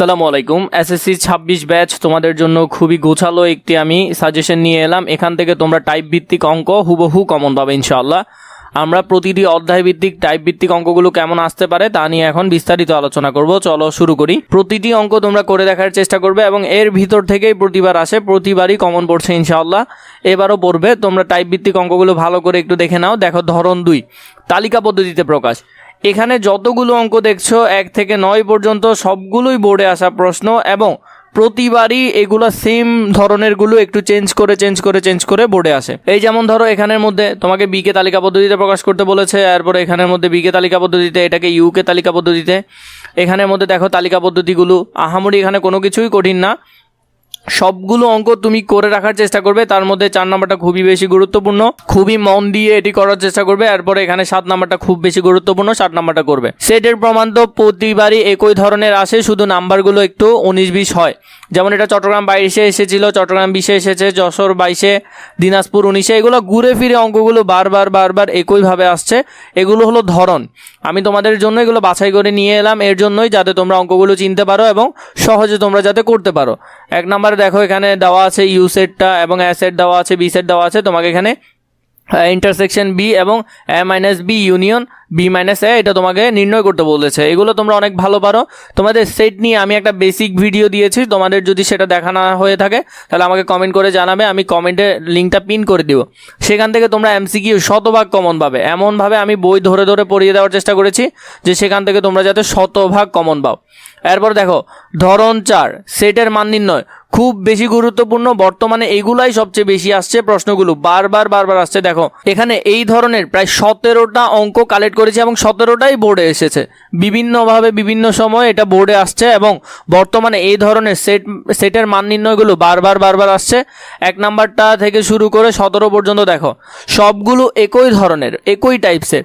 আসসালামু আলাইকুম। এসএসসি ছাব্বিশ ব্যাচ তোমাদের জন্য খুবই গোছালো একটি আমি সাজেশন নিয়ে এলাম। এখান থেকে তোমরা টাইপ ভিত্তিক অঙ্ক হুবহু কমন পাবে ইনশাআল্লাহ। আমরা প্রতিটি অধ্যায় ভিত্তিক টাইপ ভিত্তিক অঙ্কগুলো কেমন আসতে পারে তা নিয়ে এখন বিস্তারিত আলোচনা করব। চলো শুরু করি। প্রতিটি অঙ্ক তোমরা করে দেখার চেষ্টা করবে এবং এর ভিতর থেকেই প্রতিবার আসে, প্রতিবারই কমন পড়ছে ইনশাআল্লাহ। এবারও পড়বে, তোমরা টাইপ ভিত্তিক অঙ্কগুলো ভালো করে একটু দেখে নাও। দেখো ধরন দুই, তালিকা পদ্ধতিতে প্রকাশ। এখানে যতগুলো অঙ্ক দেখছ, এক থেকে নয় পর্যন্ত সবগুলোই বোর্ডে আসা প্রশ্ন এবং প্রতিবারই এগুলো সেম ধরনেরগুলো একটু চেঞ্জ করে চেঞ্জ করে চেঞ্জ করে বোর্ডে আসে। এই যেমন ধরো এখানের মধ্যে তোমাকে বিকে তালিকা পদ্ধতিতে প্রকাশ করতে বলেছে, এরপরে এখানের মধ্যে বিকে তালিকা পদ্ধতিতে, এটাকে ইউকে তালিকা পদ্ধতিতে। এখানের মধ্যে দেখো তালিকা পদ্ধতিগুলো, আহামরি এখানে কোনো কিছুই কঠিন না। সবগুলো অঙ্ক তুমি করে রাখার চেষ্টা করবে, তার মধ্যে চার নাম্বারটা খুবই বেশি গুরুত্বপূর্ণ। খুবই মন দিয়ে এটি করার চেষ্টা করবে, এরপরে এখানে সাত নাম্বারটা খুব বেশি গুরুত্বপূর্ণ, সাত নাম্বারটা করবে। সেটের প্রমাণ তো প্রতিবারই একই ধরনের আসে, শুধু নাম্বারগুলো একটু উনিশ বিশ হয়। যেমন এটা চট্টগ্রাম বাইশে এসেছিল, চট্টগ্রাম বিশে এসেছে, যশোর বাইশে, দিনাজপুর উনিশে, এগুলো ঘুরে ফিরে অঙ্কগুলো বারবার বারবার একইভাবে আসছে। এগুলো হলো ধরন। আমি তোমাদের জন্য এগুলো বাছাই করে নিয়ে এলাম, এর জন্যই যাতে তোমরা অঙ্কগুলো চিনতে পারো এবং সহজে তোমরা যাতে করতে পারো। এক নম্বরে দেখো, এখানে দেওয়া আছে ইউ সেটটা এবং এ সেট দেওয়া আছে বি সেট দেওয়া আছে। তোমাকে এখানে ইন্টারসেকশন বি এবং A minus B union B minus A এটা তোমাকে নির্ণয় করতে বলেছে। এগুলো তোমরা অনেক ভালো পারো। তোমাদের সেট নিয়ে আমি একটা বেসিক ভিডিও দিয়েছি। তোমাদের যদি সেটা দেখা না হয়ে থাকে, তাহলে আমাকে কমেন্ট করে জানাবে। আমি কমেন্টে লিঙ্কটা পিন করে দিব। সেখান থেকে তোমরা এমসিকিউ শতভাগ কমন পাবে। এমনভাবে আমি বই ধরে ধরে পড়িয়ে দেওয়ার চেষ্টা করেছি যে সেখান থেকে তোমরা যাতে শতভাগ কমন পাও। এরপর দেখো, ধরন চার সেটের মান নির্ণয়। খুব বেশি গুরুত্বপূর্ণ, বর্তমানে এগুলাই সবচেয়ে বেশি আসছে প্রশ্নগুলো। বারবার বারবার আসছে, দেখো, এখানে এই ধরনের প্রায় সতেরোটা অঙ্ক কালেক্ট করেছে এবং সতেরোটাই বোর্ডে এসেছে। বিভিন্নভাবে বিভিন্ন সময় এটা বোর্ডে আসছে এবং বর্তমানে এই ধরনের সেট সেটের মান নির্ণয়গুলো বারবার বারবার আসছে। এক নাম্বারটা থেকে শুরু করে সতেরো পর্যন্ত, দেখো, সবগুলো একই ধরনের, একই টাইপসের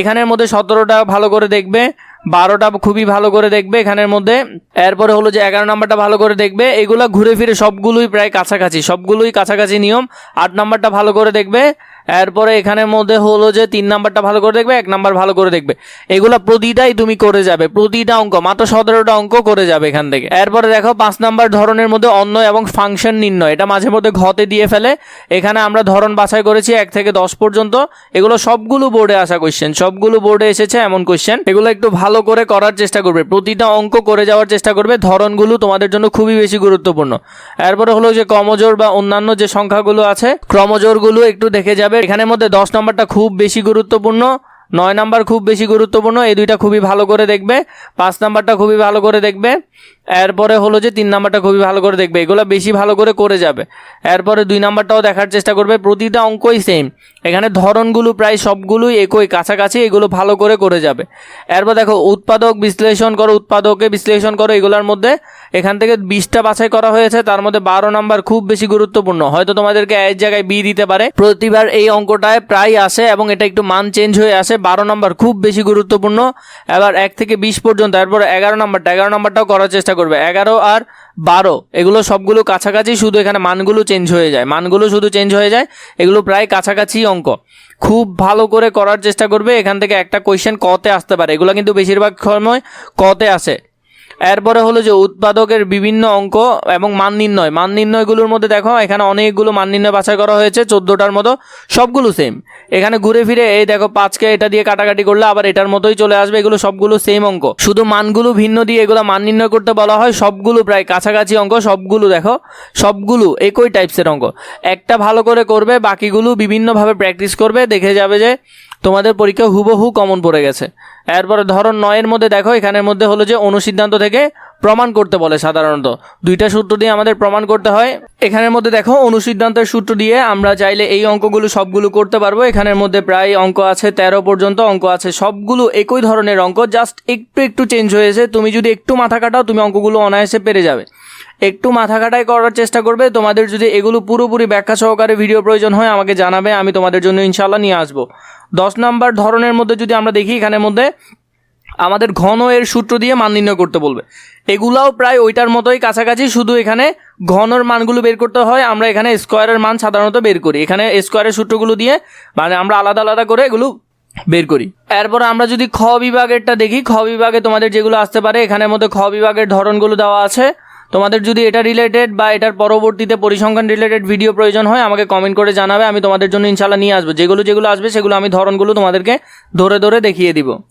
এখানের মধ্যে সতেরোটা ভালো করে দেখবে। বারোটা খুবই ভালো করে দেখবে এখানের মধ্যে। এরপরে হলো যে এগারো নাম্বারটা ভালো করে দেখবে। এগুলো ঘুরে ফিরে সবগুলোই প্রায় কাছাকাছি, সবগুলোই কাছাকাছি নিয়ম। আট নাম্বারটা ভালো করে দেখবে। এরপরে এখানের মধ্যে হলো যে তিন নাম্বারটা ভালো করে দেখবে, এক নাম্বার ভালো করে দেখবে। এগুলো প্রতিটাই তুমি করে যাবে, প্রতিটা অঙ্ক, মাত্র সতেরোটা অঙ্ক করে যাবে এখান থেকে। এরপরে দেখো পাঁচ নাম্বার ধরনের মধ্যে অন্য এবং ফাংশন নির্ণয়, এটা মাঝে মধ্যে ঘতে দিয়ে ফেলে। এখানে আমরা ধরন বাছাই করেছি এক থেকে দশ পর্যন্ত। এগুলো সবগুলো বোর্ডে আসা কোশ্চেন সবগুলো বোর্ডে এসেছে এমন কোশ্চেন এগুলো একটু ভালো করে করার চেষ্টা করবে, প্রতিটা অঙ্ক করে যাওয়ার চেষ্টা করবে, ধরনগুলো তোমাদের জন্য খুবই বেশি গুরুত্বপূর্ণ। এরপরে হলো যে ক্রমজোর বা অন্যান্য যে সংখ্যাগুলো আছে ক্রমজোরগুলো একটু দেখে যাবে। এখানের মধ্যে দশ নম্বরটা খুব বেশি গুরুত্বপূর্ণ। নয় নাম্বার খুব বেশি গুরুত্বপূর্ণ, এই দুইটা খুবই ভালো করে দেখবে। পাঁচ নাম্বারটা খুবই ভালো করে দেখবে। এরপরে হলো যে তিন নাম্বারটা খুবই ভালো করে দেখবে। এগুলো বেশি ভালো করে করে যাবে। এরপরে দুই নাম্বারটাও দেখার চেষ্টা করবে। প্রতিটা অঙ্কই সেম এখানে ধরনগুলো প্রায় সবগুলোই একই, কাছাকাছি এগুলো ভালো করে করে যাবে। এরপর দেখো, উৎপাদক বিশ্লেষণ করো, উৎপাদকে বিশ্লেষণ করো, এগুলোর মধ্যে এখান থেকে বিশটা বাছাই করা হয়েছে। তার মধ্যে বারো নাম্বার খুব বেশি গুরুত্বপূর্ণ। হয়তো তোমাদেরকে এক জায়গায় বি দিতে পারে। প্রতিবার এই অঙ্কটায় প্রায় আসে এবং এটা একটু মান চেঞ্জ হয়ে আসে। বারো নাম্বার খুব বেশি গুরুত্বপূর্ণ। এবার এক থেকে বিশ পর্যন্ত, এরপর এগারো নাম্বারটা, এগারো নাম্বারটাও করার চেষ্টা করবে। এগারো আর বারো, এগুলো সবগুলো কাছাকাছি শুধু এখানে মানগুলো চেঞ্জ হয়ে যায়। মানগুলো শুধু চেঞ্জ হয়ে যায়, এগুলো প্রায় কাছাকাছি অঙ্ক খুব ভালো করে করার চেষ্টা করবে, এখান থেকে একটা কোয়েশ্চেন কতে আসতে পারে। এগুলো কিন্তু বেশিরভাগ সময় কতে আসে। এরপরে হলো যে উৎপাদকের বিভিন্ন অঙ্ক এবং মান নির্ণয়। মান নির্ণয়গুলোর মধ্যে দেখো, এখানে অনেকগুলো মান নির্ণয় বাছাই করা হয়েছে, চোদ্দোটার মতো, সবগুলো সেম এখানে ঘুরে ফিরে এই দেখো, পাঁচকে এটা দিয়ে কাটাকাটি করলে আবার এটার মতোই চলে আসবে, এগুলো সবগুলো সেম অঙ্ক। শুধু মানগুলো ভিন্ন দিয়ে এগুলো মান নির্ণয় করতে বলা হয়, সবগুলো প্রায় কাছাকাছি অঙ্ক, সবগুলো দেখো, সবগুলো একই টাইপসের অঙ্ক। একটা ভালো করে করবে, বাকিগুলো বিভিন্নভাবে প্র্যাকটিস করবে, দেখে যাবে যে তোমাদের পরীক্ষা হুবহু কমন পড়ে গেছে। এরপরে ধরো নয়ের মধ্যে দেখো, এখানের মধ্যে হলো যে অনুসিদ্ধান্ত থেকে প্রমাণ করতে বলে সাধারণত। দুইটা সূত্র দিয়ে আমাদের প্রমাণ করতে হয়। এখানের মধ্যে দেখো, অনুসিদ্ধান্তের সূত্র দিয়ে আমরা চাইলে এই অঙ্কগুলো সবগুলো করতে পারব। এখানের মধ্যে প্রায় অঙ্ক আছে তেরো পর্যন্ত, অঙ্ক আছে সবগুলো একই ধরনের অঙ্ক, জাস্ট একটু একটু চেঞ্জ হয়েছে। তুমি যদি একটু মাথা কাটাও, তুমি অঙ্কগুলো অনায়াসে পেরে যাবে। একটু মাথা কাটাই করার চেষ্টা করবে। তোমাদের যদি এগুলো পুরোপুরি ব্যাখ্যা সহকারে ভিডিও প্রয়োজন হয়, আমাকে জানাবে, আমি তোমাদের জন্য ইনশাল্লাহ নিয়ে আসব। দশ নাম্বার ধরনের মধ্যে যদি আমরা দেখি, এখানের মধ্যে আমাদের ঘন এর সূত্র দিয়ে মান নির্ণয় করতে বলবে। এগুলাও প্রায় ওইটার মতোই কাছাকাছি, শুধু এখানে ঘনর মানগুলো বের করতে হয়। আমরা এখানে স্কোয়ারের মান সাধারণত বের করি। এখানে স্কোয়ারের সূত্রগুলো দিয়ে মানে আমরা আলাদা আলাদা করে এগুলো বের করি। এরপর আমরা যদি খ বিভাগেরটা দেখি, খ বিভাগে তোমাদের যেগুলো আসতে পারে, এখানের মধ্যে খ বিভাগের ধরনগুলো দেওয়া আছে। তোমাদের যদি এটা রিলেটেড বা এটার পরবর্তীতে পরিসংখ্যান রিলেটেড ভিডিও প্রয়োজন হয়, আমাকে কমেন্ট করে জানাবে, আমি তোমাদের জন্য ইনশাল্লাহ নিয়ে আসব। যেগুলো যেগুলো আসবে, সেগুলো আমি ধরনগুলো তোমাদেরকে ধরে ধরে দেখিয়ে দিব।